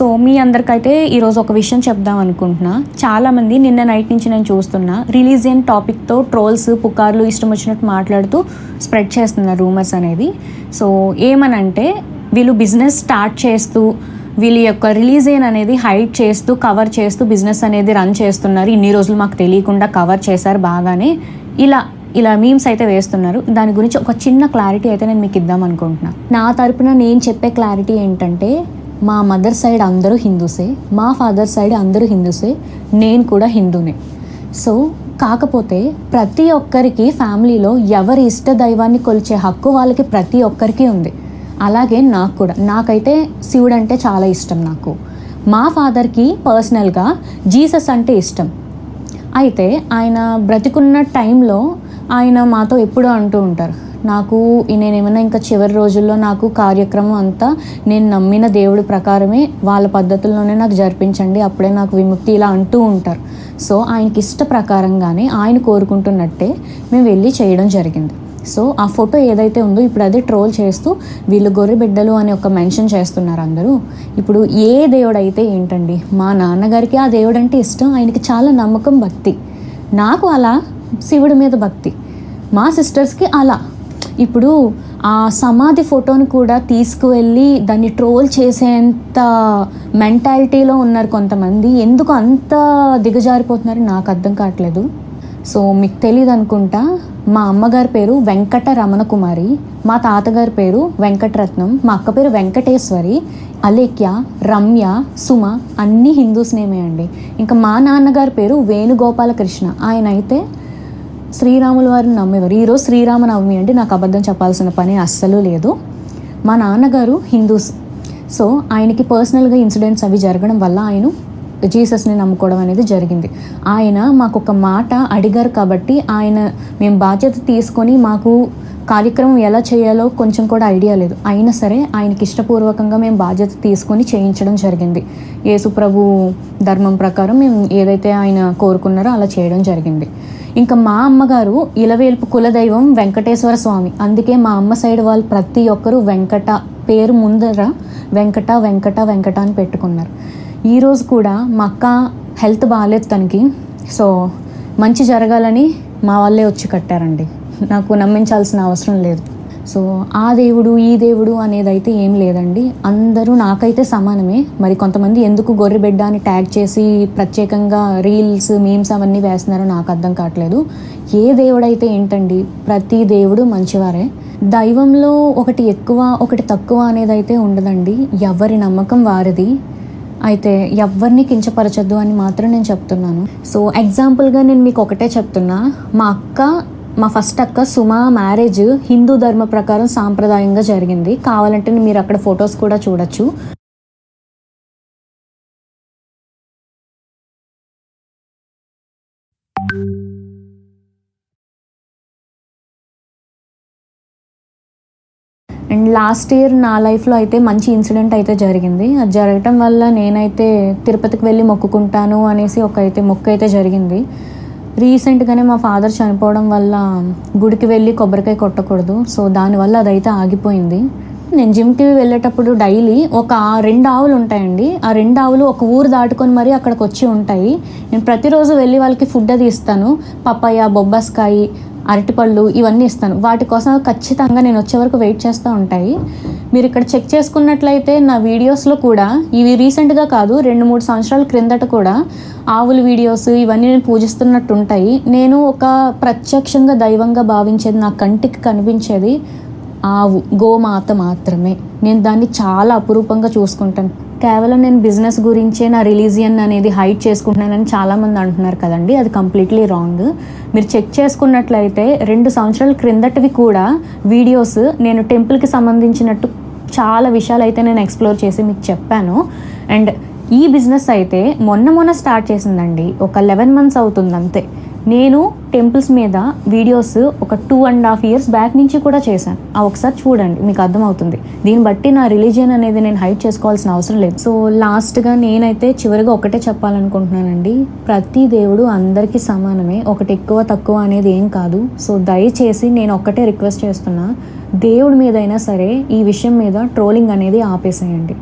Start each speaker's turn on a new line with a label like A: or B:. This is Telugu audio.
A: సో మీ అందరికైతే ఈరోజు ఒక విషయం చెప్దాం అనుకుంటున్నా. చాలామంది నిన్న నైట్ నుంచి నేను చూస్తున్నా రిలీజియన్ టాపిక్తో ట్రోల్స్ పుకార్లు ఇష్టం వచ్చినట్టు మాట్లాడుతూ స్ప్రెడ్ చేస్తున్నారు రూమర్స్ అనేది సో ఏమనంటే వీళ్ళు బిజినెస్ స్టార్ట్ చేస్తూ వీళ్ళ యొక్క రిలీజియన్ అనేది హైడ్ చేస్తూ కవర్ చేస్తూ బిజినెస్ అనేది రన్ చేస్తున్నారు. ఇన్ని రోజులు మాకు తెలియకుండా కవర్ చేశారు బాగానే. ఇలా ఇలా మీమ్స్ అయితే వేస్తున్నారు. దాని గురించి ఒక చిన్న క్లారిటీ అయితే నేను మీకు ఇద్దాం అనుకుంటున్నా. నా తరపున నేను చెప్పే క్లారిటీ ఏంటంటే మా మదర్ సైడ్ అందరూ హిందూసే మా ఫాదర్ సైడ్ అందరూ హిందూసే నేను కూడా హిందూనే. సో కాకపోతే ప్రతి ఒక్కరికి ఫ్యామిలీలో ఎవరి ఇష్ట దైవాన్ని కొలిచే హక్కు వాళ్ళకి ప్రతి ఒక్కరికి ఉంది. అలాగే నాకు కూడా. నాకైతే శివుడు అంటే చాలా ఇష్టం నాకు. మా ఫాదర్కి పర్సనల్గా జీసస్ అంటే ఇష్టం. అయితే ఆయన బ్రతికున్న టైంలో ఆయన మాతో ఎప్పుడూ అంటూ ఉంటారు. నాకు నేను ఏమైనా ఇంకా చివరి రోజుల్లో నాకు కార్యక్రమం అంతా నేను నమ్మిన దేవుడి ప్రకారమే వాళ్ళ పద్ధతుల్లోనే నాకు జరిపించండి అప్పుడే నాకు విముక్తి ఇలా అంటూ ఉంటారు. సో ఆయనకి ఇష్ట ప్రకారంగానే ఆయన కోరుకుంటున్నట్టే మేము వెళ్ళి చేయడం జరిగింది. సో ఆ ఫోటో ఏదైతే ఉందో ఇప్పుడు అదే ట్రోల్ చేస్తూ వీళ్ళు గొర్రె బిడ్డలు అని ఒక మెన్షన్ చేస్తున్నారు అందరూ. ఇప్పుడు ఏ దేవుడు అయితే ఏంటండి మా నాన్నగారికి ఆ దేవుడు అంటే ఇష్టం ఆయనకి చాలా నమ్మకం భక్తి. నాకు అలా శివుడి మీద భక్తి. మా సిస్టర్స్కి అలా. ఇప్పుడు ఆ సమాధి ఫోటోని కూడా తీసుకువెళ్ళి దాన్ని ట్రోల్ చేసేంత మెంటాలిటీలో ఉన్నారు కొంతమంది. ఎందుకు అంత దిగజారిపోతున్నారు నాకు అర్థం కావట్లేదు. సో మీకు తెలియదు అనుకుంటా మా అమ్మగారి పేరు వెంకట రమణ కుమారి మా తాతగారి పేరు వెంకటరత్నం మా అక్క పేరు వెంకటేశ్వరి అలేఖ్య రమ్య సుమ అన్నీ హిందూస్ నేమే అండి. ఇంకా మా నాన్నగారి పేరు వేణుగోపాలకృష్ణ. ఆయన అయితే శ్రీరాముల వారిని నమ్మేవారు. ఈరోజు శ్రీరామనవమి అంటే నాకు అబద్ధం చెప్పాల్సిన పని అస్సలు లేదు. మా నాన్నగారు హిందూస్. సో ఆయనకి పర్సనల్గా ఇన్సిడెంట్స్ అవి జరగడం వల్ల ఆయన జీసస్ని నమ్ముకోవడం అనేది జరిగింది. ఆయన మాకు ఒక మాట అడిగారు కాబట్టి ఆయన మేము బాధ్యత తీసుకొని మాకు కార్యక్రమం ఎలా చేయాలో కొంచెం కూడా ఐడియా లేదు. అయినా సరే ఆయనకి ఇష్టపూర్వకంగా మేము బాధ్యత తీసుకొని చేయించడం జరిగింది. యేసుప్రభు ధర్మం ప్రకారం మేము ఏదైతే ఆయన కోరుకున్నారో అలా చేయడం జరిగింది. ఇంకా మా అమ్మగారు ఇలవేల్పు కులదైవం వెంకటేశ్వర స్వామి. అందుకే మా అమ్మ సైడ్ వాళ్ళు ప్రతి ఒక్కరూ వెంకట పేరు ముందర వెంకట వెంకట వెంకట అని పెట్టుకున్నారు. ఈరోజు కూడా మా అక్క హెల్త్ బాగాలేదు తనకి. సో మంచి జరగాలని మా వాళ్ళే వచ్చి కట్టారండి. నాకు నమ్మించాల్సిన అవసరం లేదు. సో ఆ దేవుడు ఈ దేవుడు అనేది అయితే ఏం లేదండి. అందరూ నాకైతే సమానమే. మరి కొంతమంది ఎందుకు గొర్రె బిడ్డ అని ట్యాగ్ చేసి ప్రత్యేకంగా రీల్స్ మీమ్స్ అవన్నీ వేస్తున్నారో నాకు అర్థం కావట్లేదు. ఏ దేవుడైతే ఏంటండి ప్రతి దేవుడు మంచివారే. దైవంలో ఒకటి ఎక్కువ ఒకటి తక్కువ అనేది అయితే ఉండదండి. ఎవరి నమ్మకం వారిది. అయితే ఎవరిని కించపరచద్దు అని మాత్రం నేను చెప్తున్నాను. సో ఎగ్జాంపుల్గా నేను మీకు ఒకటే చెప్తున్నా. మా అక్క మా ఫస్ట్ అక్క సుమ మ్యారేజ్ హిందూ ధర్మ ప్రకారం సాంప్రదాయంగా జరిగింది. కావాలంటే మీరు అక్కడ ఫొటోస్ కూడా చూడొచ్చు. అండ్ లాస్ట్ ఇయర్ నా లైఫ్లో అయితే మంచి ఇన్సిడెంట్ అయితే జరిగింది. అది జరగటం వల్ల నేనైతే తిరుపతికి వెళ్ళి మొక్కుకుంటాను అనేసి ఒక అయితే మొక్క అయితే జరిగింది. రీసెంట్గానే మా ఫాదర్ చనిపోవడం వల్ల గుడికి వెళ్ళి కొబ్బరికాయ కొట్టకూడదు. సో దానివల్ల అదైతే ఆగిపోయింది. నేను జిమ్కి వెళ్ళేటప్పుడు డైలీ ఒక రెండు ఆవులు ఉంటాయండి. ఆ రెండు ఆవులు ఒక ఊరు దాటుకొని మరీ అక్కడికి వచ్చి ఉంటాయి. నేను ప్రతిరోజు వెళ్ళి వాళ్ళకి ఫుడ్ అది ఇస్తాను. పప్పాయ బొబ్బస్కాయ అరటిపళ్ళు ఇవన్నీ ఇస్తాను. వాటి కోసం ఖచ్చితంగా నేను వచ్చే వరకు వెయిట్ చేస్తూ ఉంటాయి. మీరు ఇక్కడ చెక్ చేసుకున్నట్లయితే నా వీడియోస్లో కూడా ఇవి రీసెంట్గా కాదు రెండు మూడు సంవత్సరాల క్రిందట కూడా ఆవుల వీడియోస్ ఇవన్నీ నేను పూజిస్తున్నట్టు ఉంటాయి. నేను ఒక ప్రత్యక్షంగా దైవంగా భావించేది నా కంటికి కనిపించేది ఆవు గోమాత మాత్రమే. నేను దాన్ని చాలా అపురూపంగా చూసుకుంటాను. కేవలం నేను బిజినెస్ గురించే నా రిలీజియన్ అనేది హైడ్ చేసుకుంటున్నానని చాలామంది అంటున్నారు కదండి. అది కంప్లీట్లీ రాంగ్ మీరు చెక్ చేసుకున్నట్లయితే రెండు సంవత్సరాల క్రిందటివి కూడా వీడియోస్ నేను టెంపుల్కి సంబంధించినట్టు చాలా విషయాలు అయితే నేను ఎక్స్ప్లోర్ చేసి మీకు చెప్పాను. అండ్ ఈ బిజినెస్ అయితే మొన్న మొన్న స్టార్ట్ చేసిందండి. ఒక లెవెన్ మంత్స్ అవుతుంది అంతే నేను టెంపుల్స్ మీద వీడియోస్ ఒక two and half years back నుంచి కూడా చేశాను. ఆ ఒకసారి చూడండి మీకు అర్థమవుతుంది. దీన్ని బట్టి నా రిలీజియన్ అనేది నేను హైడ్ చేసుకోవాల్సిన అవసరం లేదు. సో లాస్ట్గా నేనైతే చివరిగా ఒకటే చెప్పాలనుకుంటున్నానండి. ప్రతి దేవుడు అందరికీ సమానమే ఒకటి ఎక్కువ తక్కువ అనేది ఏం కాదు. సో దయచేసి నేను ఒక్కటే రిక్వెస్ట్ చేస్తున్నా దేవుడి మీదైనా సరే ఈ విషయం మీద ట్రోలింగ్ అనేది ఆపేసేయండి.